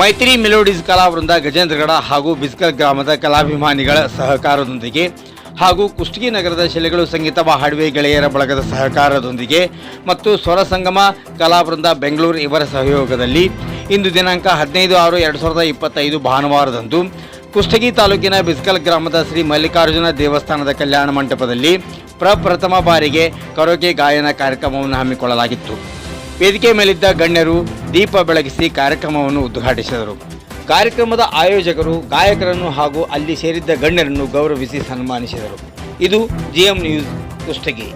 ಮೈತ್ರಿ ಮೆಲೋಡೀಸ್ ಕಲಾವೃಂದ ಗಜೇಂದ್ರಗಡ ಹಾಗೂ ಬಿಸ್ಕಲ್ ಗ್ರಾಮದ ಕಲಾಭಿಮಾನಿಗಳ ಸಹಕಾರದೊಂದಿಗೆ ಹಾಗೂ ಕುಷ್ಟಗಿ ನಗರದ ಶಿಲೆಗಳು ಸಂಗೀತ ಹಾಡುವೆ ಗೆಳೆಯರ ಬಳಗದ ಸಹಕಾರದೊಂದಿಗೆ ಮತ್ತು ಸ್ವರ ಸಂಗಮ ಕಲಾವೃಂದ ಬೆಂಗಳೂರು ಇವರ ಸಹಯೋಗದಲ್ಲಿ ಇಂದು ದಿನಾಂಕ ಹದಿನೈದು ಆರು ಎರಡು ಸಾವಿರದ ಇಪ್ಪತ್ತೈದು ಭಾನುವಾರದಂದು ಕುಷ್ಟಗಿ ತಾಲೂಕಿನ ಬಿಸ್ಕಲ್ ಗ್ರಾಮದ ಶ್ರೀ ಮಲ್ಲಿಕಾರ್ಜುನ ದೇವಸ್ಥಾನದ ಕಲ್ಯಾಣ ಮಂಟಪದಲ್ಲಿ ಪ್ರಪ್ರಥಮ ಬಾರಿಗೆ ಕರೋಕೆ ಗಾಯನ ಕಾರ್ಯಕ್ರಮವನ್ನು ಹಮ್ಮಿಕೊಳ್ಳಲಾಗಿತ್ತು. ವೇದಿಕೆ ಮೇಲಿದ್ದ ಗಣ್ಯರು ದೀಪ ಬೆಳಗಿಸಿ ಕಾರ್ಯಕ್ರಮವನ್ನು ಉದ್ಘಾಟಿಸಿದರು. ಕಾರ್ಯಕ್ರಮದ ಆಯೋಜಕರು, ಗಾಯಕರನ್ನು ಹಾಗೂ ಅಲ್ಲಿ ಸೇರಿದ್ದ ಗಣ್ಯರನ್ನು ಗೌರವಿಸಿ ಸನ್ಮಾನಿಸಿದರು. ಇದು GM news Kushtagi.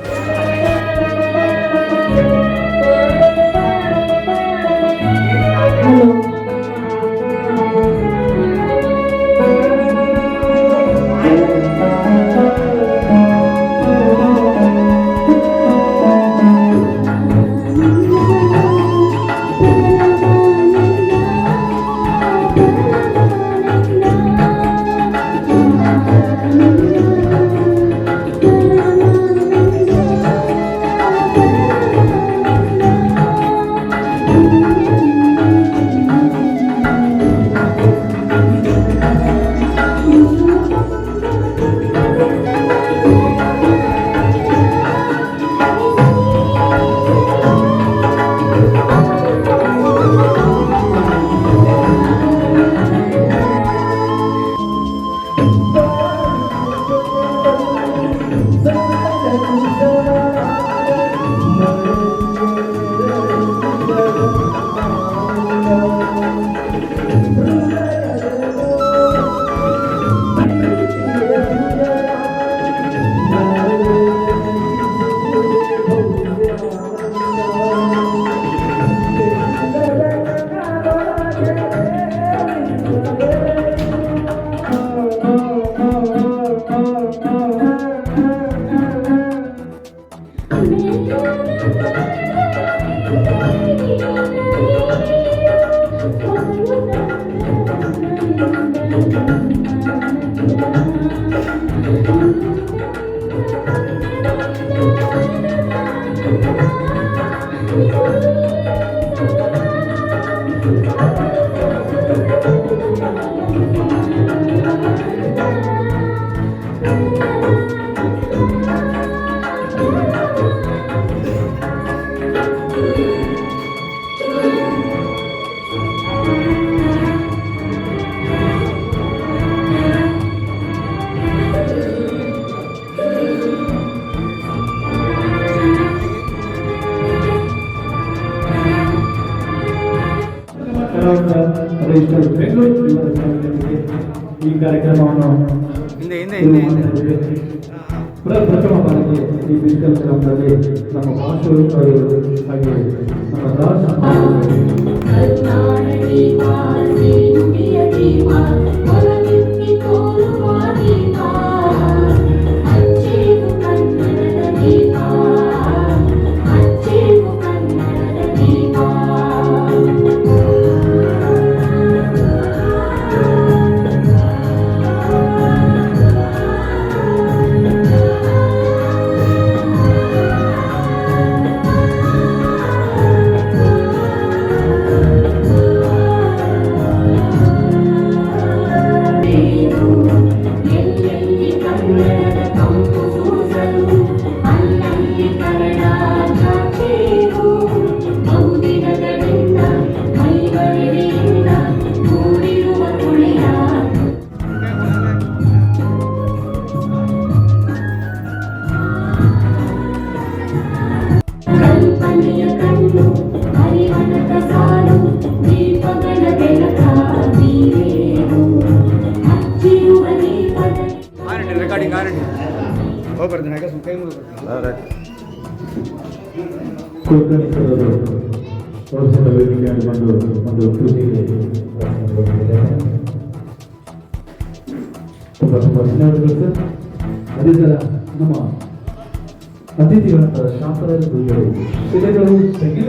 ಅತಿಥಿಗಳಂತ ಶಾಂತರಾಜ ಗುರುಗಳು ಶಿಲೆಗಳು ಸಂಗೀತ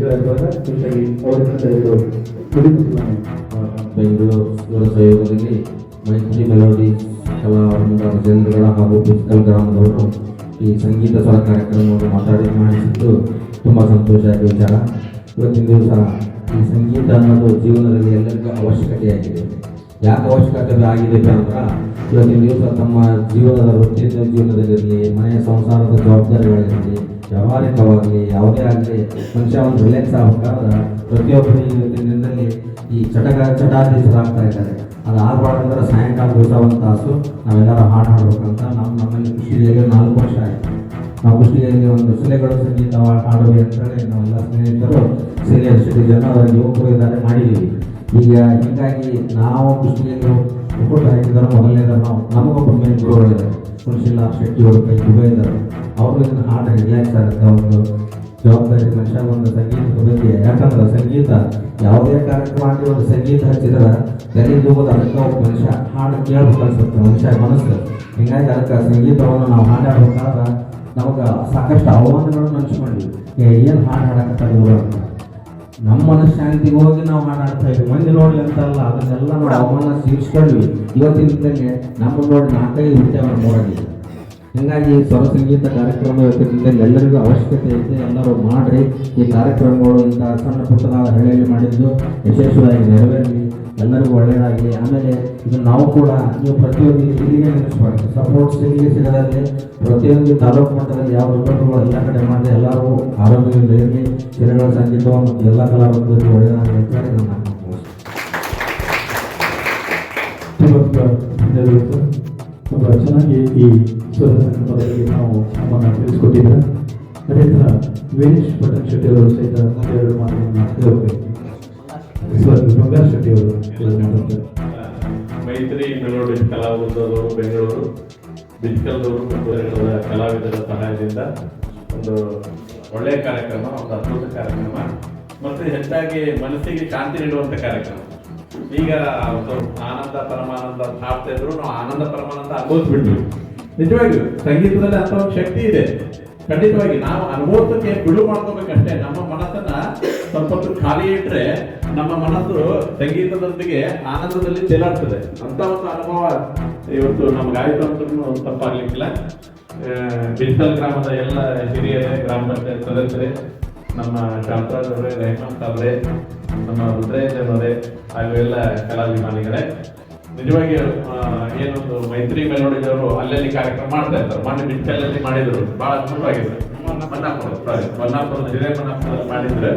ಜವಾಬ್ದಾರ ಖುಷಿಯಾಗಿ ಎರಡು ನುಡಿಮುತ್ತುಗಳನ್ನು ಬೆಂಗಳೂರು ಇವರ ಸಹಯೋಗದಲ್ಲಿ ಮೈತ್ರಿ ಮೆಲೋಡಿ ಕಲಾವೃಂದ ಜನಗಳ ಹಾಗೂ ಬಿಸ್ಕಲ್ ಗ್ರಾಮದವರು ಈ ಸಂಗೀತ ಸ್ವರ ಕಾರ್ಯಕ್ರಮವನ್ನು ಮಾತಾಡಿ ಮಾಡಿಸಿದ್ದು ತುಂಬ ಸಂತೋಷ ಆದ ವಿಚಾರ. ಇವತ್ತಿನ ದಿವಸ ಈ ಸಂಗೀತ ಅನ್ನೋದು ಜೀವನದಲ್ಲಿ ಎಲ್ಲರಿಗೂ ಅವಶ್ಯಕತೆಯಾಗಿದೆ. ಯಾಕೆ ಅವಶ್ಯಕತೆ ಆಗಿದೆ ಅಂದ್ರೆ ದಿವಸ ತಮ್ಮ ಜೀವನದ ವೃತ್ತಿಯ ಜೀವನದಲ್ಲಿರಲಿ, ಮನೆಯ ಸಂಸಾರದ ಜವಾಬ್ದಾರಿಗಳಿರಲಿ ವ್ಯವಹಾರಿಕವಾಗಲಿ ಯಾವುದೇ ಆಗಲಿ, ಮನುಷ್ಯ ಒಂದು ರಿಲ್ಯಾಕ್ಸ್ ಆಗಬೇಕಾದ್ರೆ ಪ್ರತಿಯೊಬ್ಬರು ದಿನದಲ್ಲಿ ಈ ಚಟಕ ಚಟಾಧೀಶರಾಗ್ತಾ ಇದ್ದಾರೆ. ಅದು ಆಗಬಾರ್ದಂದ್ರೆ ಸಾಯಂಕಾಲ ದಿವಸ ಒಂದು ತಾಸು ನಾವೆಲ್ಲರೂ ಹಾಡು ಹಾಡ್ಬೇಕಂತ ನಮ್ಮ ನಮ್ಮಲ್ಲಿ ಖುಷಿಯಾಗಿ ನಾಲ್ಕು ವರ್ಷ ಆಯಿತು. ನಾವು ಖುಷಿಯಾಗಿ ಒಂದು ಶಿಲೆಗಳು ಸಂಗೀತ ಹಾಡುವೆ ಅಂತೇಳಿ ನಾವೆಲ್ಲ ಸ್ನೇಹಿತರು ಸೀನಿಯರ್ ಸಿಟಿಜನ್ ಅವರ ಯುವಕರು ಇದ್ದಾರೆ ಮಾಡಿದ್ದೀವಿ. ಈಗ ಹೀಗಾಗಿ ನಾವು ಖುಷಿಯಲ್ಲಿ ಒಕ್ಕೂಟ ಹಾಕಿದ್ರೆ ಮೊದಲನೇದ ನಾವು ನಮಗೊಬ್ಬ ಮೇಲೆ ಗುರುಗಳಿದ್ದಾರೆ ಸುಶೀಲ ಶೆಟ್ಟಿ ಅವರು ಕೈ ದುಬೈ ಇದ್ದಾರೆ. ಅವರು ಇದನ್ನು ಹಾಡು ರಿಲ್ಯಾಕ್ಸ್ ಆಗುತ್ತೆ. ಒಂದು ಜವಾಬ್ದಾರಿ ಮನುಷ್ಯ ಒಂದು ಸಂಗೀತ ಬಗ್ಗೆ ಯಾಕಂದ್ರೆ ಸಂಗೀತ ಯಾವುದೇ ಕಾರ್ಯಕ್ರಮ ಆಗಲಿ ಒಂದು ಸಂಗೀತ ಹಚ್ಚಿದ್ರೆ ತಲೆಗೆ ಹೋಗೋದು ಅದಕ್ಕೆ ಒಬ್ಬ ಮನುಷ್ಯ ಹಾಡು ಕೇಳ್ಬೇಕು ಮನುಷ್ಯ ಮನಸ್ಸು. ಹಿಂಗಾಗಿ ಅದಕ್ಕೆ ಸಂಗೀತವನ್ನು ನಾವು ಹಾಡಾಡ್ಬೇಕಾದ್ರೆ ನಮಗೆ ಸಾಕಷ್ಟು ಆಹ್ವಾನಗಳನ್ನು ಹಂಚ್ಕೊಂಡಿವಿ ಏನು ಹಾಡು ಹಾಡಕ್ಕೆ ಅಂತ. ನಮ್ಮ ಮನಃಶಾಂತಿಗೆ ಹೋಗಿ ನಾವು ಹಾಡಾಡ್ತಾ ಇದ್ವಿ ಮಂದಿ ನೋಡ್ಲಿ ಅಂತಲ್ಲ ಅದನ್ನೆಲ್ಲ ನಾವು ಅವಮಾನ ಸೇರಿಸ್ಕೊಂಡ್ವಿ ಇವತ್ತಿನ ದಿನದಲ್ಲಿ ನಮ್ಮ ನೋಡಿ ನಾಲ್ಕೈದು ವಿಚಾರ ಮೂಡಾಗಿದೆ ಹೀಗಾಗಿ ಸ್ವರ ಸಂಗೀತ ಕಾರ್ಯಕ್ರಮ ಇವತ್ತಿನಿಂದ ಎಲ್ಲರಿಗೂ ಅವಶ್ಯಕತೆ ಇದೆ ಎಲ್ಲರೂ ಮಾಡ್ರಿ. ಈ ಕಾರ್ಯಕ್ರಮಗಳು ಇಂಥ ಸಣ್ಣ ಪುಟ್ಟದಾದ ಹಳ್ಳಿಯಲ್ಲಿ ಮಾಡಿದ್ದು ಯಶಸ್ವಿಯಾಗಿ ನೆರವೇರಲಿ. ಎಲ್ಲರಿಗೂ ಒಳ್ಳೆಯದಾಗಲಿ. ಆಮೇಲೆ ಇದು ನಾವು ಕೂಡ ನೀವು ಪ್ರತಿಯೊಂದು ಇಲ್ಲಿಗೆ ನಿಲ್ಲಿಸ್ಬಾರ್ದು. ಸಪೋರ್ಟ್ಸ್ ಇಲ್ಲಿಗೆ ಸಿಗದಲ್ಲಿ ಪ್ರತಿಯೊಂದು ತಾಲೂಕು ಮಟ್ಟದಲ್ಲಿ ಯಾವ ವಿಭಾಗಗಳು ಎಲ್ಲ ಕಡೆ ಮಾಡಿದೆ ಎಲ್ಲರೂ ಆರೋಗ್ಯದಿಂದ ಇರಲಿ. ಚಿರಗಳ ಸಂಗೀತ ಮತ್ತು ಎಲ್ಲ ಕಲಾವಿದರಿಗೆ ಒಳ್ಳೆಯದಾಗಲಿ ಅಂತ ಮಾತು. ತುಂಬ ಚೆನ್ನಾಗಿ ಈ ಸ್ವರ ಸಂಗಮದ ನಾವು ನಮ್ಮನ್ನು ತಿಳಿಸ್ಕೊಟ್ಟಿದ್ದ ಅದೇ ಥರ ವೀರೇಶ್ ಪಟನ್ ಶೆಟ್ಟಿ ಅವರು ಸಹಿತ ಎರಡು ಮಾತುಗಳನ್ನು ಹೇಳಬೇಕು ಸರ್ ಬಂಗಾರ ಶೆಟ್ಟಿ ಅವರು ಮೈತ್ರಿ ಬೆಂಗಳೂರು ಬಿಸ್ಕಲ್ದವರು ಬೆಂಗಳೂರಿನ ಕಲಾವಿದರ ಸಹಾಯದಿಂದ ಒಂದು ಒಳ್ಳೆಯ ಕಾರ್ಯಕ್ರಮ, ಒಂದು ಅದ್ಭುತ ಕಾರ್ಯಕ್ರಮ, ಮತ್ತು ಹೆಚ್ಚಾಗಿ ಮನಸ್ಸಿಗೆ ಶಾಂತಿ ನೀಡುವಂಥ ಕಾರ್ಯಕ್ರಮ. ಈಗ ಒಂದು ಆನಂದ, ಪರಮಾನಂದ ಹಾಡ್ತಾ ಇದ್ರು ನಾವು ಆನಂದ, ಪರಮಾನಂದ ಅನುಭವಿಸ್ಬಿಟ್ವಿ. ನಿಜವಾಗಿಯೂ ಸಂಗೀತದಲ್ಲಿ ಅಂತ ಒಂದು ಶಕ್ತಿ ಇದೆ. ಖಂಡಿತವಾಗಿ ನಾವು ಅನುಭವಕ್ಕೆ ಬಿಡು ಮಾಡ್ಕೋಬೇಕಷ್ಟೇ. ನಮ್ಮ ಮನಸ್ಸನ್ನ ಸ್ವಲ್ಪ ಖಾಲಿ ಇಟ್ರೆ ನಮ್ಮ ಮನಸ್ಸು ಸಂಗೀತದೊಂದಿಗೆ ಆನಂದದಲ್ಲಿ ತೇಲಾಡ್ತದೆ ಅಂತ ಒಂದು ಅನುಭವ ಇವತ್ತು ನಮ್ಗಾಯ್ತು ಅಂತ ತಪ್ಪಾಗ್ಲಿಕ್ಕಿಲ್ಲ. ಬಿಸಲ್ ಗ್ರಾಮದ ಎಲ್ಲ ಹಿರಿಯರೇ ಗ್ರಾಮ ಪಂಚಾಯತ್ ಸದಸ್ಯರೇ, ನಮ್ಮ ಶಾಂತರಾಜ್ ಅವರೇ ರೆಹಮಾನ್ ಅವರೇ, ನಮ್ಮ ರುದ್ರೇಂದ್ರನವರೇ ಹಾಗೂ ಎಲ್ಲ ಕಲಾಭಿಮಾನಿಗಳೇ. ನಿಜವಾಗಿ ಏನೊಂದು ಮೈತ್ರಿ ಮೆಲೋಡಿದವರು ಅಲ್ಲಲ್ಲಿ ಕಾರ್ಯಕ್ರಮ ಮಾಡ್ತಾ ಇರ್ತಾರೆ ಮೊನ್ನೆ ಬಿಟ್ಟಲ್ಲಿ ಮಾಡಿದ್ರು. ಬಹಳ ಆಗಿದೆ ಮನ್ನಾಪುರ ಸಾರಿ ಮನ್ನಾಪುರದ ಹಿರೇ ಮನ್ನಾಪುರದಲ್ಲಿ ಮಾಡಿದ್ರೆ.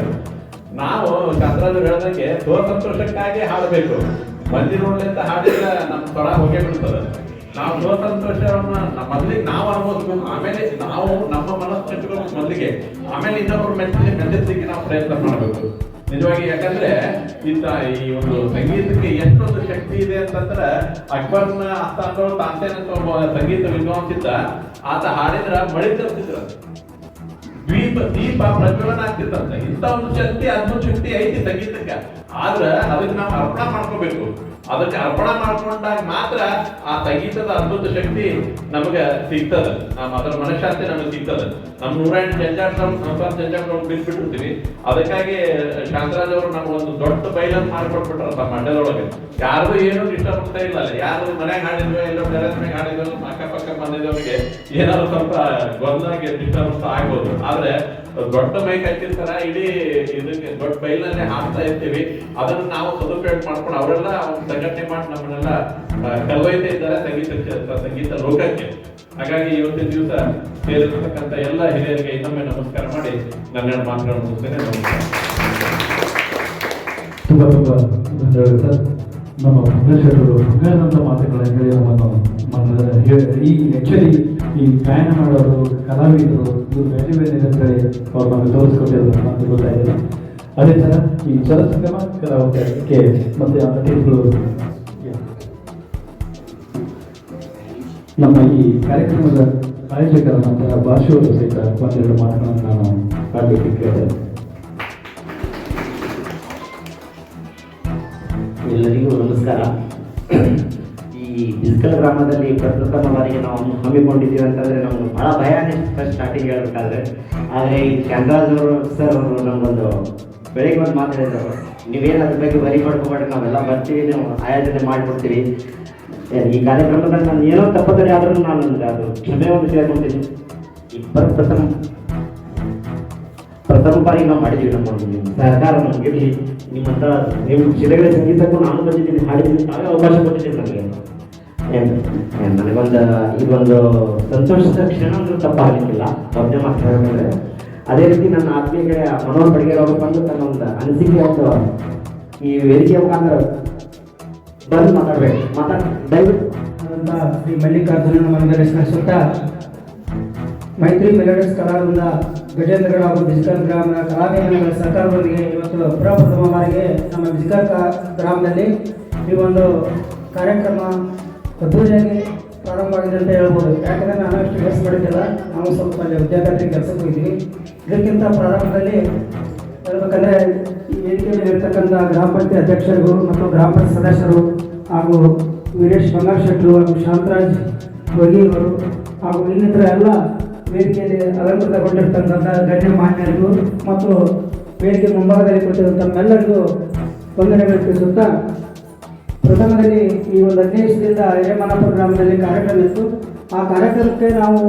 ನಾವು ಶಾಂತರಾಜ್ ಹೇಳ್ದಂಗೆ ತೋ ಸಂತೋಷಕ್ಕಾಗಿ ಹಾಡಬೇಕು. ಅಂತ ಹಾಡಿದ್ರೆ ನಮ್ಮ ಸ್ವರ ಹೋಗೇ ಬಿಡ್ತದೆ ನಾವು ತೋ ಸಂತೋಷವನ್ನ ಮೊದಲಿಗೆ ನಾವು ಅನುಭವಿಸ್ಬೇಕು. ಆಮೇಲೆ ನಾವು ನಮ್ಮ ಮನಸ್ಸು ಕಟ್ಟಿಕೊಂಡು ಮೊದಲಿಗೆ. ಆಮೇಲೆ ಇನ್ನೊಬ್ಬರು ಮೆಚ್ಚಲಿ ಮೆಲ್ಲಿಸಲಿಕ್ಕೆ ನಾವು ಪ್ರಯತ್ನ ಮಾಡಬೇಕು. ನಿಜವಾಗಿ ಯಾಕಂದ್ರೆ ಇಂತ ಈ ಒಂದು ಸಂಗೀತಕ್ಕೆ ಎಷ್ಟೊಂದು ಶಕ್ತಿ ಇದೆ ಅಂತಂದ್ರೆ ಅಕ್ಬರ್ನ ಅಂತ ತಾಂತೇನ್ ಸಂಗೀತ ವಿದ್ವಾಂಸಿದ್ದ. ಆತ ಹಾಡಿದ್ರ ಮಳಿ ತರ್ತಿದ್ರ ದೀಪ ದೀಪ ಪ್ರಜ್ವಲನ ಆಗ್ತಿತ್ತಂತ. ಇಂಥ ಒಂದು ಶಕ್ತಿ, ಅದ್ಭುತ ಶಕ್ತಿ ಐತಿ ಸಂಗೀತಕ್ಕೆ ಆದ್ರ ಅದಕ್ಕೆ ನಾವು ಅರ್ಥ ಮಾಡ್ಕೋಬೇಕು. ಅದಕ್ಕೆ ಅರ್ಪಣ ಮಾಡ್ಕೊಂಡಾಗ ಮಾತ್ರ ಆ ಸಂಗೀತದ ಅದ್ಭುತ ಶಕ್ತಿ ನಮಗೆ ಸಿಗ್ತದ. ನಮ್ಮ ಅದರ ಮನಶಾಂತಿ ನಮಗೆ ಸಿಗ್ತದ. ನಮ್ಮ ನೂರ ಎಂಟು ಜಂಜಾಟ ಸಂಸಾರ ಜಂಜಾಟ ಬಿಟ್ಬಿಟ್ಟಿರ್ತೀವಿ. ಅದಕ್ಕಾಗಿ ಶಾಂತರಾಜ್ ಅವರು ನಮ್ಗೆ ಒಂದು ದೊಡ್ಡ ಬೈಲನ್ನು ಮಾಡ್ಕೊಟ್ಬಿಟ್ರ ಮಂಡ್ಯದೊಳಗೆ. ಯಾರು ಏನು ಇಷ್ಟಪಡ್ತಾ ಇಲ್ಲ ಅಲ್ಲಿ. ಯಾರು ಮನೆಗೆ ಹಾಡಿದ್ವಿ ಎಲ್ಲೋ ಟೆರೆಸ್ ಹಾಡಿದ್ರು ಹಾಡಿದ್ವಿ ಅಕ್ಕಪಕ್ಕ ಬಂದಿದ್ದವರಿಗೆ ಏನಾದ್ರು ಸ್ವಲ್ಪ ಗೊಂದಲಕ್ಕೆ ಡಿಸ್ಟರ್ಬನ್ಸ್ ಆಗ್ಬೋದು. ಆದ್ರೆ ದೊಡ್ಡ ಮೈಕ್ ಹಾಕಿರ್ತಾರ, ಇಡೀ ಇದಕ್ಕೆ ದೊಡ್ಡ ಬೈಲಲ್ಲೇ ಹಾಕ್ತಾ ಇರ್ತೀವಿ. ಅದನ್ನ ನಾವು ಸದುಪಯೋಗ ಮಾಡ್ಕೊಂಡು ಅವರೆಲ್ಲ ಸಂಘಟನೆ ಮಾಡಿ ನಮ್ಮನ್ನೆಲ್ಲ ಕಲ್ವೈತೆ ಇದ್ದಾರೆ ಸಂಗೀತ ಕ್ಷೇತ್ರ, ಸಂಗೀತ ಲೋಕಕ್ಕೆ. ಹಾಗಾಗಿ ಇವತ್ತಿನ ದಿವಸ ಸೇರಿರ್ತಕ್ಕಂಥ ಎಲ್ಲ ಹಿರಿಯರಿಗೆ ಇನ್ನೊಮ್ಮೆ ನಮಸ್ಕಾರ ಮಾಡಿ ನನ್ನ ಮಾತುಗಳನ್ನು ಮುಗಿಸ್ತೇನೆ. ನಮಸ್ಕಾರ. ತುಂಬಾ ತುಂಬಾ ಧನ್ಯವಾದ ಸರ್. ನಮ್ಮ ಭುವನೇಶ್ವರರು ಬಂಗಾರದಂಥ ಮಾತುಗಳನ್ನು ಹೇಳಿ ನಮ್ಮನ್ನು ಈ ಆ್ಯಕ್ಚುಲಿ ಈ ಗಾಯನ ಮಾಡೋರು, ಕಲಾವಿದರು ಇದು ಬೇರೆ ಬೇರೆ ಇರುತ್ತೆ ಅವ್ರು ನಮಗೆ ತೋರಿಸ್ಕೊಟ್ಟಿರೋದು ಅಂತ ಗೊತ್ತಾಗಿದೆ ಅದೇ ಥರ ಈ ಚಲನಚಿತ್ರ ಕಲಾವಿದಕ್ಕೆ ಮತ್ತು ಅತಿಥಿಗಳು ನಮ್ಮ ಈ ಕಾರ್ಯಕ್ರಮದ ಆಯೋಜಕರಾದಂತಹ ಭಾಷೆಯವರು ಸಹಿತ ಒಂದೆರಡು ಮಾತುಗಳನ್ನು ನಾನು ಆಡಬೇಕು ಕೇಳಿದೆ ಎಲ್ಲರಿಗೂ ನಮಸ್ಕಾರ. ಬಿಸ್ಕಲ್ ಗ್ರಾಮದಲ್ಲಿ ಪ್ರಪ್ರಥಮ ಬಾರಿಗೆ ನಾವು ಹಮ್ಮಿಕೊಂಡಿದ್ದೀವಿ ಅಂತಂದರೆ ನಮಗೆ ಭಾಳ ಭಯ ಫಸ್ಟ್ ಸ್ಟಾರ್ಟಿಂಗ್ ಹೇಳ್ಬೇಕಾದ್ರೆ. ಆದರೆ ಈ ಶಾಂತರಾಜ್ ಅವರು ಸರ್ ಅವರು ನಮಗೊಂದು ಬೆಳಿಗ್ಗೆ ಒಂದು ಮಾತಾಡಿದ್ರು. ನೀವೇನು ಅದ್ರ ಬಗ್ಗೆ ಬರಿ ಮಾಡ್ಕೊಬೇಡಿ ನಾವೆಲ್ಲ ಬರ್ತೀವಿ, ನೀವು ಆಯೋಜನೆ ಮಾಡಿಕೊಡ್ತೀವಿ. ಈ ಕಾರ್ಯಕ್ರಮದಲ್ಲಿ ನಾನು ಏನೋ ತಪ್ಪದಲ್ಲಿ ಆದರೂ ನಾನು ಅದು ಕ್ಷಮೆ ಒಂದು ಕೇಳ್ಕೊಳ್ತೀನಿ ಇಬ್ಬರು ಪ್ರಥಮ ಪ್ರಥಮ ಬಾರಿ ನಾವು ಮಾಡಿದ್ದೀವಿ ನಮ್ಮ ಸರ್ಕಾರ ನಮಗೆ ನಿಮ್ಮಂತ ನಿಮ್ಮ ಶಿಲೆಗಳ ಸಂಗೀತಕ್ಕೂ ನಾನು ಬಂದಿದ್ದೀನಿ, ಹಾಡಿದ್ದೀನಿ, ತಾವೇ ಅವಕಾಶ ಕೊಟ್ಟಿದ್ದೀನಿ ನನಗೆ ನನಗೊಂದು ಒಂದು ಸಂತೋಷದ ಕ್ಷಣ ಅಂದ್ರೆ ತಪ್ಪಾಗಲಿಕ್ಕಿಲ್ಲ. ಮೊದಲೇ ಮಾತಾಡಿದ್ರೆ ಅದೇ ರೀತಿ ನನ್ನ ಆತ್ಮೀಯ ಕಡೆ ಮನೋಹರ್ ಬಡಿಗೆ ಅವರು ಬಂದು ತನ್ನ ಒಂದು ಅನಿಸಿಕೆ, ಒಂದು ಈ ವೇದಿಕೆ ಮುಖಾಂತರ ಬಂದು ಮಾತಾಡ್ಬೇಕು. ಮಾತಾಡ ದಯವಿಟ್ಟು. ಶ್ರೀ ಮಲ್ಲಿಕಾರ್ಜುನ ಮಂದಿರ ಸ್ಮರಿಸುತ್ತಾ, ಮೈತ್ರಿ ಮೆಲೋಡಿಸ್ ಕಲಾವಿದ ಗಜೇಂದ್ರಗಡ ಹಾಗೂ ಬಿಸ್ಕಲ್ ಗ್ರಾಮದ ಕಲಾವಿದಗಳ ಸರ್ಕಾರದೊಂದಿಗೆ ಇವತ್ತು ಪ್ರಪ್ರಥಮ ಬಾರಿಗೆ ನಮ್ಮ ಕಾ- ಗ್ರಾಮದಲ್ಲಿ ಈ ಒಂದು ಕಾರ್ಯಕ್ರಮ ಅದ್ದೂರಿಯಾಗಿ ಪ್ರಾರಂಭ ಆಗಿದೆ ಅಂತ ಹೇಳ್ಬೋದು. ಯಾಕಂದರೆ ನಾನು ಅಷ್ಟು ಕೆಲಸ ಮಾಡಿದ್ದಿಲ್ಲ. ನಾವು ಸ್ವಲ್ಪ ಅಲ್ಲಿ ವಿದ್ಯಾರ್ಥಿ ಕೆಲಸಕ್ಕೆ ಹೋಗಿದ್ವಿ. ಇದಕ್ಕಿಂತ ಪ್ರಾರಂಭದಲ್ಲಿ ಹೇಳ್ಬೇಕಂದ್ರೆ ವೇದಿಕೆಯಲ್ಲಿ ಇರ್ತಕ್ಕಂಥ ಗ್ರಾಮ ಪಂಚಾಯತ್ ಅಧ್ಯಕ್ಷರು ಮತ್ತು ಗ್ರಾಮ ಪಂಚಾಯತ್ ಸದಸ್ಯರು ಹಾಗೂ ವೀರೇಶ್ ಬಂಗಾರ್ ಶೆಟ್ಟರು ಹಾಗೂ ಶಾಂತರಾಜ್ ಅವರು ಹಾಗೂ ಇನ್ನಿತರ ಎಲ್ಲ ವೇದಿಕೆಯಲ್ಲಿ ಅಲಂಕೃತಗೊಂಡಿರ್ತಕ್ಕಂಥ ಗಣ್ಯ ಮಾನ್ಯರಿಗೂ ಮತ್ತು ವೇದಿಕೆ ಮುಂಭಾಗದಲ್ಲಿ ಕೂತಿರುವ ಎಲ್ಲರಿಗೂ ವಂದನೆಗಳು ತಿಳಿಸುತ್ತಾ ಪ್ರಥಮದಲ್ಲಿ ಈ ಒಂದು ಅಧ್ಯಕ್ಷದಿಂದ ಪ್ರೋಗ್ರಾಮ್ನಲ್ಲಿ ಗ್ರಾಮದಲ್ಲಿ ಕಾರ್ಯಕ್ರಮ ಇತ್ತು. ಆ ಕಾರ್ಯಕ್ರಮಕ್ಕೆ ನಾವು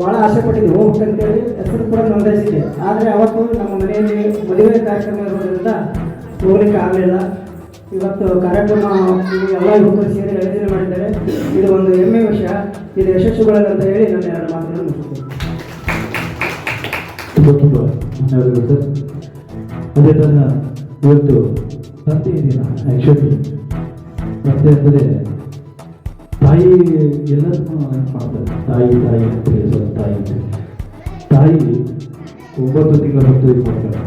ಭಾಳ ಆಸೆ ಪಟ್ಟಿದ್ವಿ. ಹೋಗ್ಬೇಕಂತೇಳಿ ಹೆಸರು ಕೂಡ ನೋಂದಾಯಿಸಿದ್ದೆ ಆದರೆ ಅವತ್ತು ನಮ್ಮ ಮನೆಯಲ್ಲಿ ಮದುವೆ ಕಾರ್ಯಕ್ರಮ ಇರೋದ್ರಿಂದ ಹೋಗ್ಲಿಕ್ಕೆ ಆಗಲಿಲ್ಲ. ಇವತ್ತು ಕಾರ್ಯಕ್ರಮ ಎಲ್ಲ ಯುವಕರು ಸೇರಿ ಆಯೋಜನೆ ಮಾಡಿದ್ದಾರೆ. ಇದು ಒಂದು ಹೆಮ್ಮೆ ವಿಷಯ. ಇದು ಯಶಸ್ಸುಗಳಲ್ಲಿ ಅಂತ ಹೇಳಿ ನಾನು ಎರಡು ಮಾತನ್ನು ಮುಗಿಸುತ್ತೇನೆ ತುಂಬ ಧನ್ಯವಾದಗಳು ಸರ್. ಅದೇ ಥರ ಇವತ್ತು ಆ್ಯಕ್ಚುಲಿ ತಂದೆ ಅಂದರೆ ತಾಯಿ ಎಲ್ಲರನ್ನೂ ನೆನಪು ಮಾಡ್ತಾರೆ. ತಾಯಿ ತಾಯಿ ಅಂತ ಹೇಳಿ ತಾಯಿ ತಾಯಿ ಒಂಬತ್ತು ತಿಂಗಳ ಹೊತ್ತು ಇಟ್ಕೊಳ್ತಾರೆ.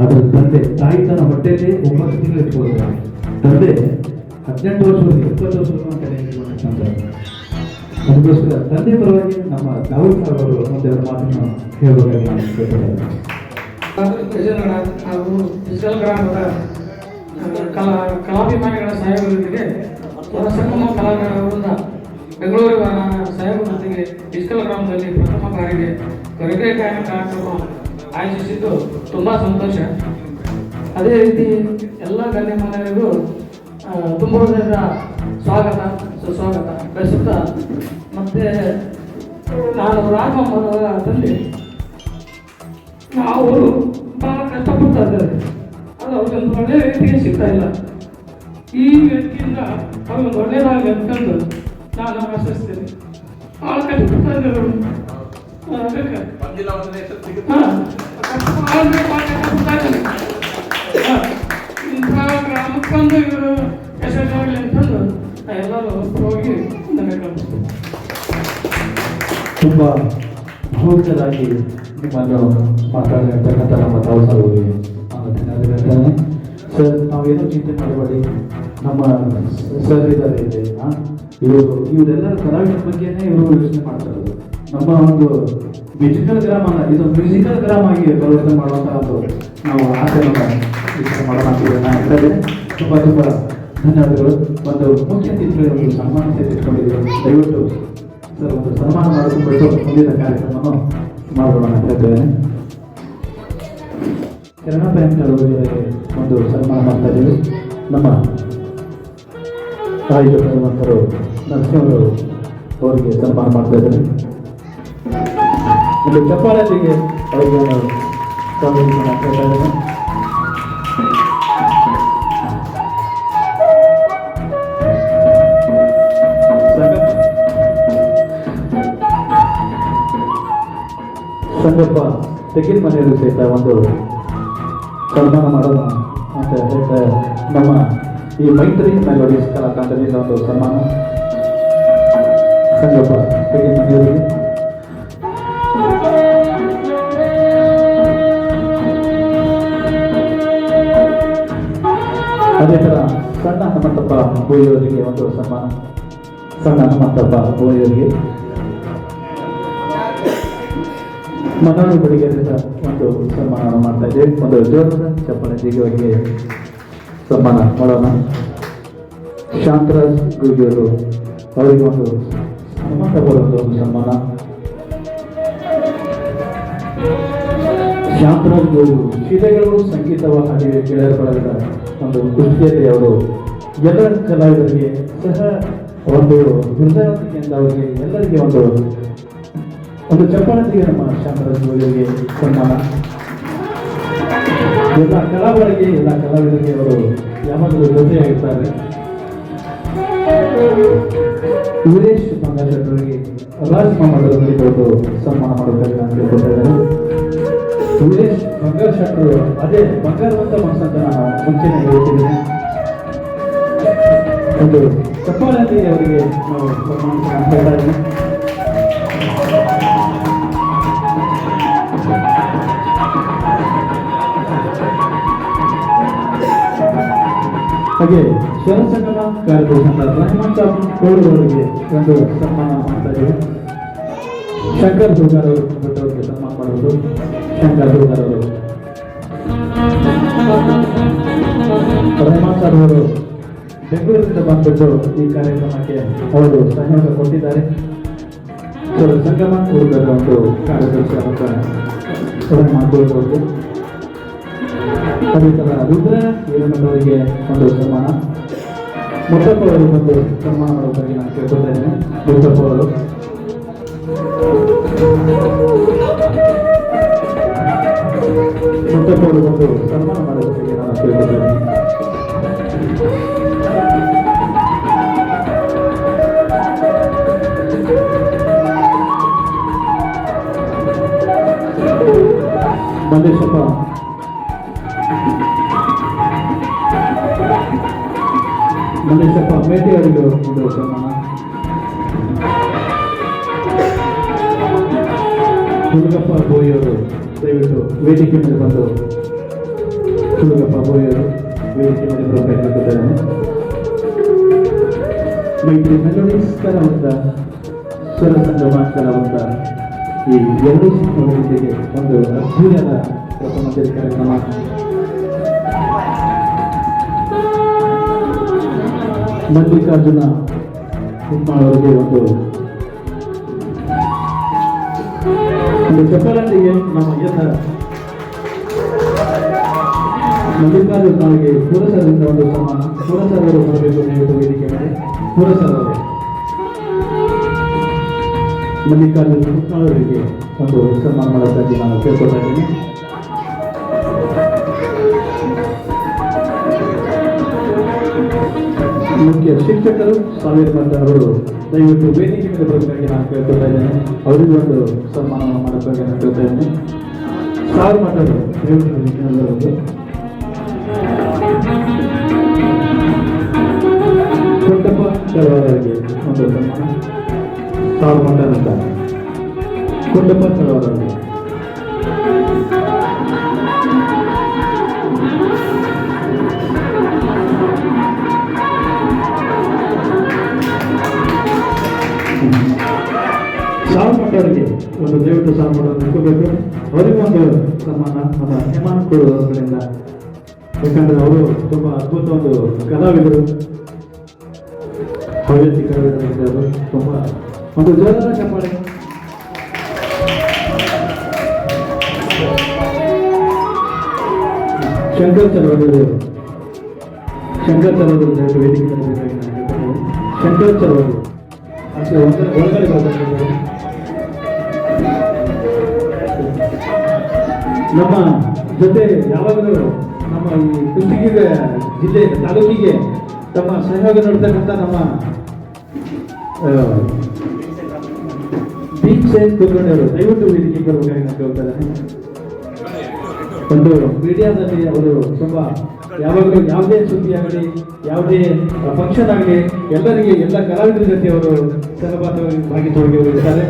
ಆದರೆ ತಂದೆ, ತಾಯಿ ತನ್ನ ಹೊಟ್ಟೆಯಲ್ಲಿ ಒಂಬತ್ತು ತಿಂಗಳು ಇಟ್ಕೊಳ್ತಾರೆ. ತಂದೆ ಹದಿನೆಂಟು ವರ್ಷ ಇಪ್ಪತ್ತು ವರ್ಷ ಅದಕ್ಕೋಸ್ಕರ ತಂದೆ ಪರವಾಗಿ ನಮ್ಮ ದಾವೂದ್ ಸಾಹೇಬ್ ಅವರು ಒಂದೆರಡು ಮಾತನ್ನು ಹೇಳಬೇಕಾಗಿ ನಾನು ಕೇಳ್ಕೊಳ್ತೇನೆ ನಾವು ಬಿಸಲ್ ಗ್ರಾಮದ ಕಲಾ ಕಲಾಭಿಮಾನಿಗಳ ಸಹಯೋಗದೊಂದಿಗೆ ಹೊರಸಂಗಮ ಕಲಾವಿದ ಬೆಂಗಳೂರಿನ ಸಹಯೋಗದೊಂದಿಗೆ ಇಸ್ಕಲ್ ಗ್ರಾಮದಲ್ಲಿ ಪ್ರಥಮ ಬಾರಿಗೆ ಕೊರಗೆ ಗಾಯನ ಕಾರ್ಯಕ್ರಮ ಆಯೋಜಿಸಿದ್ದು ತುಂಬ ಸಂತೋಷ. ಅದೇ ರೀತಿ ಎಲ್ಲ ಗಣ್ಯಮಾನ್ಯರಿಗೂ ತುಂಬ ಸ್ವಾಗತ, ಸುಸ್ವಾಗತ. ಬಯಸುತ್ತಾ ಮತ್ತು ನಾನು ರಾಘವಮ್ಮನವರ ತಂದೆ. ನಾವು ಭಾಳ ಕಷ್ಟಪಡ್ತಾ ಇದ್ದಾರೆ ಅದು ಅವ್ರಿಗೊಂದು ಒಳ್ಳೆಯ ವ್ಯಕ್ತಿಗೆ ಸಿಗ್ತಾ ಇಲ್ಲ. ಈ ವ್ಯಕ್ತಿಯಿಂದ ಅವ್ರಿಗೊಂದು ಒಳ್ಳೆಯದಾಗಲಿ ಅಂತಂದು ನಾನು ಆಶಿಸ್ತೇನೆ ಭಾಳ ಕಷ್ಟಪಡ್ತಾ ಇದ್ದಾರೆ ಇಂಥ ಗ್ರಾಮಕ್ಕೊಂದು ಇವರು ಯಶಸ್ಸಾಗಲಿ ಅಂತಂದು ಎಲ್ಲರೂ ಹೋಗಿ ನನಗೆ ತುಂಬ ಭಾವುಕರಾಗಿ ನಿಮ್ಮನ್ನು ಮಾತಾಡಿರ್ತಕ್ಕಂಥ ನಮ್ಮ ತಾವು ಧನ್ಯವಾದ ಹೇಳ್ತೇನೆ ಸರ್, ನಾವೇನು ಚಿಂತೆ ಮಾಡಬೇಡಿ. ನಮ್ಮ ಸರ್ ಇದ್ದಾರೆ ಇವರು ಇವರೆಲ್ಲ ಕಲಾವಿದರ ಬಗ್ಗೆನೇ ಇವರು ಯೋಚನೆ ಮಾಡ್ತಾ ನಮ್ಮ ಒಂದು ಮ್ಯೂಸಿಕಲ್ ಗ್ರಾಮ ಇದು ಮ್ಯೂಸಿಕಲ್ ಗ್ರಾಮ ಆಗಿ ಪರಿವರ್ತನೆ ಮಾಡುವಂಥ ಒಂದು ನಾವು ಆಸೆಯನ್ನು ಮಾಡೋಣ ತುಂಬಾ ಹೇಳಿ ನಾನು ಹೇಳ್ತಾ ಇದ್ದೇನೆ. ತುಂಬ ತುಂಬ ಧನ್ಯವಾದಗಳು. ಒಂದು ಮುಖ್ಯ ಅತಿಥಿಗಳು ಒಂದು ಸನ್ಮಾನ ಇಟ್ಕೊಂಡಿದ್ದೀವಿ ದಯವಿಟ್ಟು ಸರ್, ಒಂದು ಸನ್ಮಾನ ಮಾಡಿಕೊಂಡು ಮುಂದಿನ ಕಾರ್ಯಕ್ರಮವನ್ನು ಮಾಡೋಣ ಅಂತ ಹೇಳ್ತೇನೆ ಕಿರಣ ಬ್ಯಾಂಕ್ ಅವರಿಗೆ ಒಂದು ಸನ್ಮಾನ ಮಾಡ್ತಾ ಇದ್ದೀವಿ. ನಮ್ಮ ಸಾಹಿತ್ಯ ಶ್ರೀಮಂತರು ನರಸಿಂಹರು ಅವರಿಗೆ ಸನ್ಮಾನ ಮಾಡ್ತಾ ಇದ್ದಾರೆ. ಇಲ್ಲಿ ಚಪ್ಪಾಳಿಗೆ ಅವರಿಗೆ ನಾನು ಸ್ವಾಗತ ಮಾಡ್ತಾ ಇದ್ದೇನೆ ಸಂಗಪ್ಪ ತೆಗಿನ ಮನೆಯಲ್ಲೂ ಸಹಿತ ಒಂದು ಸನ್ಮಾನ ಮಾಡೋಣ ಅಂತ ಹೇಳ್ತಾ ನಮ್ಮ ಈ ಮೈತ್ರಿ ಮೆಲೋಡಿಸ್ ಕಲಾಕಾಂಡದಿಂದ ಒಂದು ಸನ್ಮಾನ. ಸಂಗಪ್ಪ, ಹೇಗೆ ಮನೆಯವರಿಗೆ ಅದೇ ಥರ ಸಣ್ಣ ಹನುಮಂತಪ್ಪ ಬೋಯಿಯವರಿಗೆ ಒಂದು ಸನ್ಮಾನ. ಸಣ್ಣ ಹನುಮಂತಪ್ಪ ಬೋಯಿಯವರಿಗೆ. ಮನೋಹರ ಬಡಿಗೆರಿಂದ ಒಂದು ಸನ್ಮಾನ ಮಾಡ್ತಾ ಇದ್ದೇವೆ. ಒಂದು ಜೋರದ ಚಪ್ಪಳೆ ಜಿಗಿಯವರಿಗೆ ಸನ್ಮಾನ ಮಾಡೋಣ. ಶಾಂತರಾಜ್ ಗುರುಜಿಯವರು ಅವರಿಗೆ ಒಂದು ಹನುಮಂತ ಒಂದು ಸನ್ಮಾನ. ಶಾಂತರಾಜ್ ಗುರು ಶಿಲೆಗಳು ಸಂಗೀತವ ಹಾಗೆ ಗೆಳೆಯರ ಒಂದು ಕುಸ್ತಿಯಲ್ಲಿ ಅವರು ಎಲ್ಲ ಕಲಾವಿದರಿಗೆ ಸಹ ಒಂದು ಹೃದಯದಿಂದ ಅವರಿಗೆ ಎಲ್ಲರಿಗೆ ಒಂದು ಒಂದು ಚಪ್ಪಾಳತಿಗೆ ನಮ್ಮ ಶಾಂತರಾಜ್ ಗುರುಗಳಿಗೆ ಸನ್ಮಾನ. ಎಲ್ಲ ಕಲಾವಿದರಿಗೆ ಎಲ್ಲ ಕಲಾವಿದರಿಗೆ ಅವರು ಯಾವಾಗಲೂ ಜೊತೆಯಾಗಿರ್ತಾರೆ ವೀರೇಶ್ ಬಂಗಾಶೆಟ್ಟರಿಗೆ ರಾಜ್ ಕೊಟ್ಟು ಸನ್ಮಾನ ಮಾಡಬೇಕು ಅಂತ ಇದ್ದೇನೆ ವೀರೇಶ್ ಬಂಗಾರ್ ಶೆಟ್ಟರು ಅದೇ ಬಂಗಾರವಂತ ಮನಸ್ಸಂತ ನಾನು ಮುಂಚೆನೆ ಹೇಳ್ತೀನಿ ಒಂದು ಚಪ್ಪಾಳಲ್ಲಿ ಅವರಿಗೆ ನಾವು ಸನ್ಮಾನ ಹಾಗೆ ಸ್ವರ ಸಂಗಮ ಹನುಮಂತ ಅವರಿಗೆ ಒಂದು ಸನ್ಮಾನ ಮಾಡ್ತಾ ಶಂಕರ್ ದುರ್ಗಾರ್ ಅವರು ಬಂದವರಿಗೆ ಸನ್ಮಾನ ಮಾಡುವುದು ಶಂಕರ್ ದುರ್ಗಾರ್ ಅವರು ರಹಮಾನ್ ಸಾಬ್ ಅವರು ಬೆಂಗಳೂರಿನಿಂದ ಬಂದ್ಬಿಟ್ಟು ಈ ಕಾರ್ಯಕ್ರಮಕ್ಕೆ ಅವರು ಸಹಯೋಗ ಕೊಟ್ಟಿದ್ದಾರೆ. ಸ್ವರ ಸಂಗಮ ಹುಡುಗರ ಒಂದು ಕಾರ್ಯದರ್ಶಿ ರಹಮಾನ್ ಕೋಳೂರು ಥರ ರುದ್ರ ಹಿರೇಮಠವರಿಗೆ ಒಂದು ಸನ್ಮಾನ. ಮುತ್ತಪ್ಪ ಅವರು ಒಂದು ಸನ್ಮಾನ ಮಾಡೋದಾಗಿ ನಾನು ಕೇಳ್ಕೊತಾ ಇದ್ದೇನೆ. ಮುತ್ತಪ್ಪ ಅವರು ಮುತ್ತಪ್ಪ ಅವರು ಒಂದು ಸನ್ಮಾನ ಮಾಡೋದಕ್ಕೆ ನಾನು ಕೇಳ್ಕೊತಾ ಮಂದೇಶಪ್ಪ ಹುಡುಗಪ್ಪ ಬೋಯಿ ಅವರು ದಯವಿಟ್ಟು ವೇದಿಕೆ ಮೇಲೆ ಬಂದು ಹುಡುಗಪ್ಪ ಬೋಯಿ ಅವರು ವೇದಿಕೆ ಮೇಲೆ ಬರಬೇಕು ಇದ್ದೇನೆ ಮೈತ್ರಿ ಮೆಲೋಡಿಸ್ ಕಲಾವಂತ ಸ್ವರ ಸಂಗಮ ಕಲಾವಂತ ಈ ಎರಡು ಸಿನಿಮಾಗಳೊಂದಿಗೆ ಒಂದು ಅದ್ಭುತವಾದ ಪ್ರಥಮ ಕಾರ್ಯಕ್ರಮ ಮಲ್ಲಿಕಾರ್ಜುನ ಅವರಿಗೆ ಒಂದು ಒಂದು ಚಪ್ಪಲಂದಿಗೆ ನಮ್ಮ ಎಲ್ಲ ಮಲ್ಲಿಕಾರ್ಜುನ ಅವರಿಗೆ ಒಂದು ಸಮಾನ ಪುರಸರವರು ಬರಬೇಕು ದಯವಿಟ್ಟು ವೇದಿಕೆ ಮೇಲೆ ಪುರಸರವರು. ಮಲ್ಲಿಕಾರ್ಜುನ ಅವರಿಗೆ ಒಂದು ಸನ್ಮಾನ ಮಾಡೋದಕ್ಕೆ ನಾನು ಕೇಳ್ಕೊತಾ ಇದ್ದೀನಿ. ಮುಖ್ಯ ಶಿಕ್ಷಕರು ಸಾವಿರ ಮಂದಿ ಅವರು ದಯವಿಟ್ಟು ವೇದಿಕೆ ಮೇಲೆ ಬರಬೇಕಾಗಿ ನಾನು ಕೇಳ್ಕೊತಾ ಇದ್ದೇನೆ. ಅವರಿಗೂ ಒಂದು ಸನ್ಮಾನವನ್ನು ಮಾಡಬೇಕಾಗಿ ನಾನು ಕೇಳ್ತಾ ಇದ್ದೇನೆ ಸಾವಿರ ಮಠರು ದಯವಿಟ್ಟು ವೇದಿಕೆ ಮೇಲೆ ಒಂದು ಅವರಿಗೊಂದು ಸಾಲ್ ಮಟ್ಟವನ್ನು ನಿಂತ್ಕೋಬೇಕು ಅವರಿಗೂ ಒಂದು ಸನ್ಮಾನ ನಮ್ಮ ಹೇಮಾನ್ ಕೊಡು ಅವರಿಂದ ಯಾಕಂದ್ರೆ ಅವರು ತುಂಬ ಅದ್ಭುತ ಒಂದು ಕಲಾವಿದರು. ಹವ್ಯಾಸಿ ಕಲಾವಿದರಿದ್ದಾರೆ ತುಂಬ ಒಂದು ಜೋರಾದ ಚಪ್ಪಾಳೆ ಶಂಕರ್ ಚಲವಡಿ ಶಂಕರ್ ದಯವಿಟ್ಟು ವೇದಿಕೆ. ಶಂಕರ್ ಚಲವಡಿ ಅಂದರೆ ಒಳಗಡೆ ನಮ್ಮ ಜೊತೆ ಯಾವಾಗಲೂ ನಮ್ಮ ಈ ಕುಷ್ಟಗಿಗೆ ಜಿಲ್ಲೆ, ತಾಲೂಕಿಗೆ ತಮ್ಮ ಸಹಯೋಗ ನೀಡ್ತಕ್ಕಂಥ ನಮ್ಮ ಕುಲಕರ್ಣಿಯವರು, ದಯವಿಟ್ಟು ವೇದಿಕೆಗೆ ಬರಬೇಕಾಗಿ ನಾನು ಕೇಳ್ತಾರೆ ಒಂದು ಮೀಡಿಯಾದಲ್ಲಿ ಅವರು ತುಂಬ ಯಾವಾಗಲೂ ಯಾವುದೇ ಸುದ್ದಿ ಆಗಲಿ ಯಾವುದೇ ಫಂಕ್ಷನ್ ಆಗಲಿ, ಎಲ್ಲರಿಗೆ ಎಲ್ಲ ಕಲಾವಿದರ ಜೊತೆ ಅವರು ಸಹಭಾಗಿ ಭಾಗಿತ್ವವಾಗಿ ಇರ್ತಾರೆ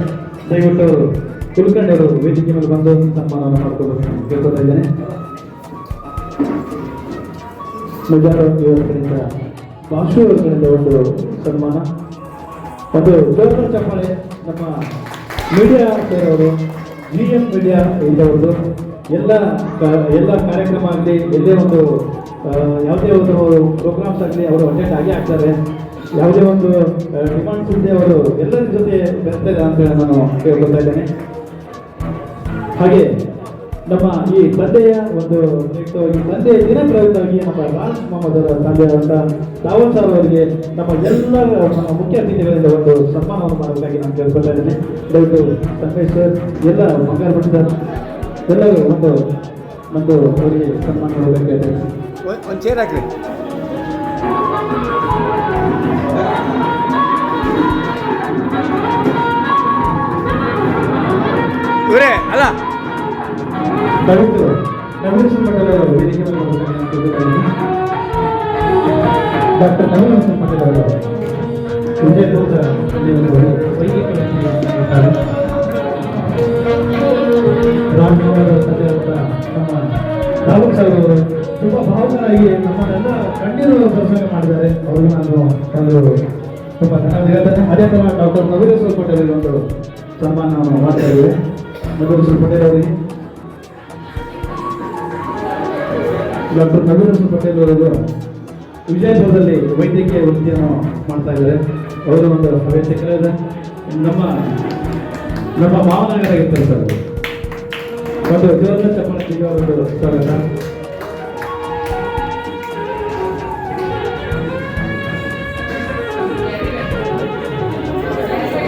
ದಯವಿಟ್ಟು ಕುಲಕರ್ಣಿ ಅವರು ವೇದಿಕೆ ಮೇಲೆ ಬಂದು ಸನ್ಮಾನವನ್ನು ಮಾಡ್ಕೋಬೇಕು ಕೇಳ್ಕೊತಾ ಇದ್ದೇನೆ. ಮುಜಾರ್ ಇವರ ಕಡೆಯಿಂದ ಬಾಷು ಒಂದು ಸನ್ಮಾನ. ಮತ್ತು ಗೌರವ ಚಪ್ಪಾಳೆ ನಮ್ಮ ಮೀಡಿಯಾ ಸೇರೋರು ಜಿ ಎಂ ಮೀಡಿಯಾ ಇದ್ದವರು ಎಲ್ಲ ಎಲ್ಲ ಕಾರ್ಯಕ್ರಮ ಆಗಲಿ, ಎಲ್ಲೇ ಒಂದು ಯಾವುದೇ ಒಂದು ಪ್ರೋಗ್ರಾಮ್ಸ್ ಆಗಲಿ ಅವರು ಅಟೆಂಡ್ ಆಗಿ ಆಗ್ತಾರೆ. ಯಾವುದೇ ಒಂದು ಡಿಮಾಂಡ್ಸ್ ಇದ್ದೆ ಅವರು ಎಲ್ಲರ ಜೊತೆ ಬೆರ್ತಾರೆ ಅಂತ ನಾನು ಕೇಳ್ಕೊತಾ ಇದ್ದೇನೆ. ಹಾಗೆ ನಮ್ಮ ಈ ತಂದೆಯ ಒಂದು ಪ್ರಯುಕ್ತವಾಗಿ ತಂದೆಯ ದಿನ ಪ್ರಯುಕ್ತವಾಗಿ ನಮ್ಮ ರಾಜ್ ಮೊಹಮ್ಮದ್ ಅವರ ತಂದೆಯಾದಂಥ ದಾವನ್ ಸರ್ ಅವರಿಗೆ ನಮ್ಮ ಎಲ್ಲ ನಮ್ಮ ಮುಖ್ಯ ಅತಿಥಿಗಳಿಂದ ಒಂದು ಸನ್ಮಾನವನ್ನು ಮಾಡೋದಾಗಿ ನಾನು ಕೇಳ್ಕೊಳ್ತಾ ಇದ್ದೇನೆ. ದಯವಿಟ್ಟು ಸಂಗಮೇಶ್ ಸರ್, ಎಲ್ಲ ಮಂಗಾರ ಸರ್ ಎಲ್ಲರೂ ಒಂದು ಒಂದು ಅವರಿಗೆ ಸನ್ಮಾನ ಮಾಡಬೇಕಾಗಿದೆ ಒಂದು ಚೇರ್ ಹಾಕ್ರಿ. ಬರಬೇಕಂತ ಅಲ್ಲ. ಡಾಕ್ಟರ್ ಪಟೇಲ್ ಅವರು ಅವರು ತುಂಬಾ ಮಾಡಿದ್ದಾರೆ. ಅವ್ರಿಗೆ ನಾನು ತುಂಬಾ ಧನ್ಯವಾದ ಹೇಳ್ತೇನೆ ಅದೇ ತರ ಡಾಕ್ಟರ್ ನವೀನೇಶ್ವರ ಪಟೇಲ್ ಒಂದು ಸನ್ಮಾನವನ್ನು ಮಾಡ್ತಾ ಇದ್ದೇವೆ ನವೀನೇಶ್ವರ ಪಟೇಲ್ ಅವರಿಗೆ ಡಾಕ್ಟರ್ ಪಟೇಲ್ ಅವರು ವಿಜಯಪುರದಲ್ಲಿ ವೈದ್ಯಕೀಯ ವೃತ್ತಿಯನ್ನು ಮಾಡ್ತಾ ಇದ್ದಾರೆ. ಅವರು ಒಂದು ಹವ್ಯಾಸ ನಮ್ಮ ನಮ್ಮ ಮಾವನಗರ ಇರ್ತಾರೆ ಸರ್. ಒಂದು ಜೋರದ ಚಪ್ಪಲಿಗೆ ಒಂದು ಸ್ವಾಗತ.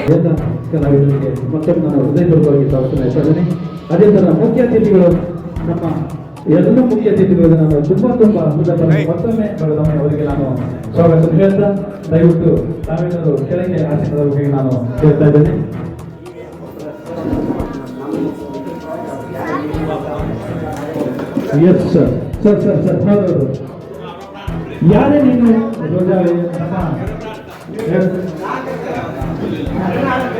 ಎಲ್ಲ ಕಲಾವಿದರಿಗೆ ಮತ್ತೊಮ್ಮೆ ನಾನು ಹೃದಯಪೂರ್ವಕವಾಗಿ ಸ್ವಾಗತ ಮಾಡ್ತಾ ಅದೇ ಥರ ಮುಖ್ಯ ಅತಿಥಿಗಳು ನಮ್ಮ ಎಲ್ಲ ಮುಖ್ಯ ಅತಿಥಿಗಳಿಗೆ ನಾನು ತುಂಬ ತುಂಬ ಮತ್ತೊಮ್ಮೆ ಬೆಳಗಾವಿ ಅವರಿಗೆ ನಾನು ಸ್ವಾಗತ ಹೇಳ್ತಾ ದಯವಿಟ್ಟು ತಾವೇನಾದ್ರು ಕೆಳಗೆ ಆಸನದ ಬಗ್ಗೆ ನಾನು ಹೇಳ್ತಾ ಇದ್ದೇನೆ. Yes sir sir sir sir ಹೌದೌದು. ಯಾರೇ ನೀನು ರೋಜಾ ನಮ್ಮ Terima.